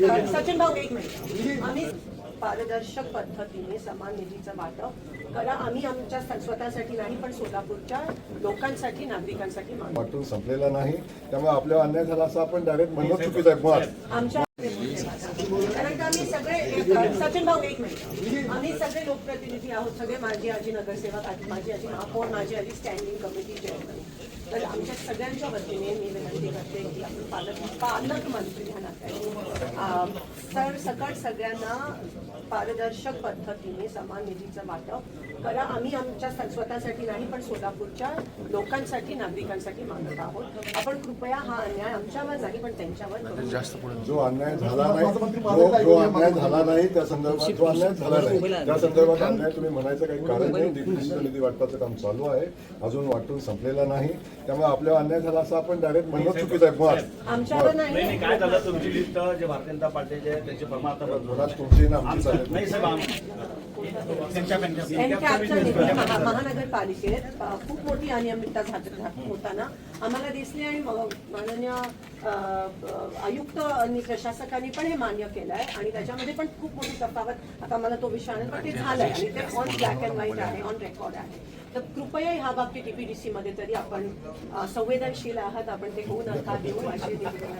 सचिन भाऊ एक मिनिट. आम्ही पारदर्शक पद्धतीने समान निधीचं वाटप करा. आम्ही आमच्या स्वतःसाठी नाही पण सोलापूरच्या लोकांसाठी नागरिकांसाठी वाटून संपलेला नाही. त्यामुळे आपल्यावर अन्याय झाला असं आपण डायरेक्ट म्हणणं चुकीचं आहे. आमच्या कारण का आम्ही सगळे सचिन भाऊ एक मिनिट. आम्ही सगळे लोकप्रतिनिधी आहोत. सगळे माझी आजी नगरसेवक माझी आजी महापौर माझी आजी स्टँडिंग कमिटी चेअरमन तर सगळ्यांच्या वतीने मी विनंती करते की आपण पालक पालकमंत्री ह्या नात्याने तर सकट सगळ्यांना पारदर्शक पद्धतीने समान निधीचं वाटप करा. आम्ही आमच्या स्वतःसाठी नाही पण सोलापूरच्या लोकांसाठी नागरिकांसाठी मागत आहोत. आपण कृपया हा अन्याय आमच्यावर नाही पण त्यांच्यावर करू. जो अन्याय झाला नाही जो अन्याय झाला नाही त्या संदर्भात जो अन्याय झाला नाही त्या संदर्भात अन्याय तुम्ही म्हणायचं काही कारण नाही. निधी वाटपाचं काम चालू आहे. अजून वाटून संपलेला नाही. त्यामुळे आपल्यावर अन्याय झाला असं आपण डायरेक्ट म्हणणं चुकीचं आहे. मुळात आमच्यावर नाही. नाही नाही काय झालं तुमची लिस्ट जे भारतीय जनता पार्टीचे आहेत, त्यांचे प्रमाण आता तुमची ना आमची आमचं- चालेल नाही साहेब आम- महानगरपालिकेत खूप मोठी अनियमितता होताना आम्हाला दिसली आणि माननीय आयुक्त आणि प्रशासकांनी पण हे मान्य केलं आहे आणि त्याच्यामध्ये पण खूप मोठी तफावत. आता मला तो विषय आणेल पण ते झालंय आणि ते ऑन ब्लॅक अँड व्हाईट आहे ऑन रेकॉर्ड आहे. तर कृपया ह्या बाबतीत टीपीडीसी मध्ये तरी आपण संवेदनशील आहात. आपण ते होऊ नका देऊ अशी निवेदन